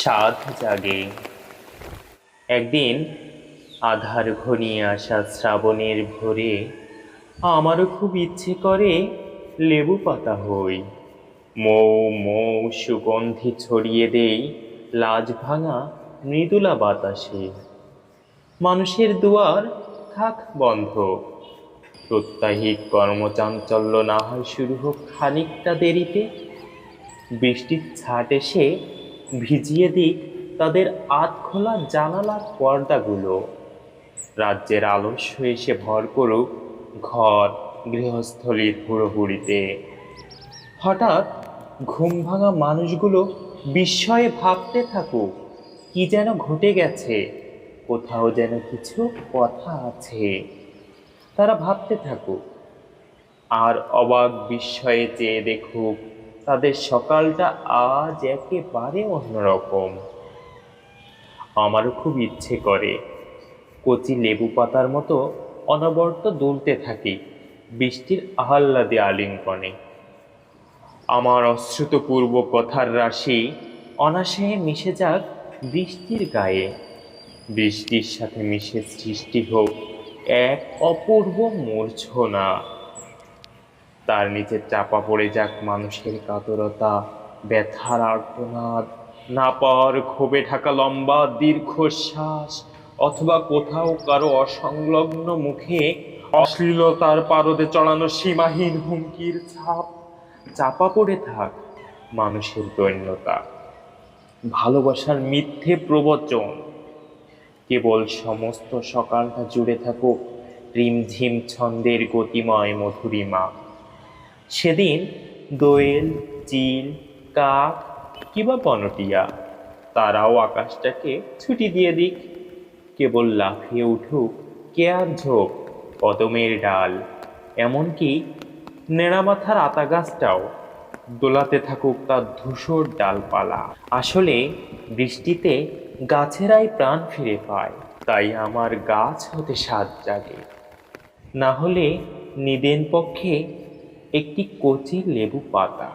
সাধ জাগে। একদিন আধার ঘনিয়ে আসা শ্রাবণের ভোরে আমারও খুব ইচ্ছে করে লেবু পাতা হই। মৌ মৌ সুগন্ধি ছড়িয়ে দেই লাজ ভাঙা মৃদুলা বাতাসে। মানুষের দুয়ার থাক বন্ধ। প্রত্যাহিক কর্মচাঞ্চল্য না হয় শুরু হোক খানিকটা দেরিতে। বৃষ্টির ছাট এসে ভিজিয়ে দিক তাদের আধ খোলা জানালার পর্দাগুলো। রাজ্যের আলস্য এসে ভর করুক ঘর গৃহস্থলীর হুড়োহুড়িতে। হঠাৎ ঘুম ভাঙা মানুষগুলো বিস্ময়ে ভাবতে থাকুক, কি যেন ঘটে গেছে, কোথাও যেন কিছু কথা আছে। তারা ভাবতে থাকুক, আর অবাক বিস্ময়ে চেয়ে দেখুক তাদের সকালটা আজ একেবারে অন্যরকম। আমারও খুব ইচ্ছে করে। কচি লেবু পাতার মতো অনবরত দুলতে থাকি বৃষ্টির আহ্লাদে আলিঙ্গনে। আমার অশ্রুতপূর্ব কথার রাশি অনাশয়ে মিশে যাক বৃষ্টির গায়ে। বৃষ্টির সাথে মিশে সৃষ্টি হোক এক অপূর্ব মূর্ছনা। তার নিচে চাপা পড়ে যাক মানুষের কাতরতা, ব্যথার আর্তনাদ। না পাওয়ার ক্ষোভে ঢাকা লম্বা দীর্ঘশ্বাস, অথবা কোথাও কারও অসংলগ্ন মুখে অশ্লীলতার পারদে চড়ানো সীমাহীন হুমকির ছাপ। চাপা পড়ে থাক মানুষের দৈন্যতা। ভালোবাসার মিথ্যে প্রবচন। কেবল সমস্ত সকালটা জুড়ে থাকুক রিমঝিম ছন্দের গতিময় মধুরিমা। সেদিন দোয়েল চিল কাক কিবা বনটিয়া তারাও আকাশটাকে ছুটি দিয়ে দিক। কেবল লাফিয়ে উঠুক কেয়ার ঝোপ কদমের ডাল, এমনকি নেড়ামাথার আতা গাছটাও দোলাতে থাকুক তার ধূসর ডালপালা। আসলে বৃষ্টিতে গাছেরাই প্রাণ ফিরে পায়, তাই আমার গাছ হতে স্বাদ জাগে। না হলে নিদেন পক্ষে একটি কচি লেবু পাতা।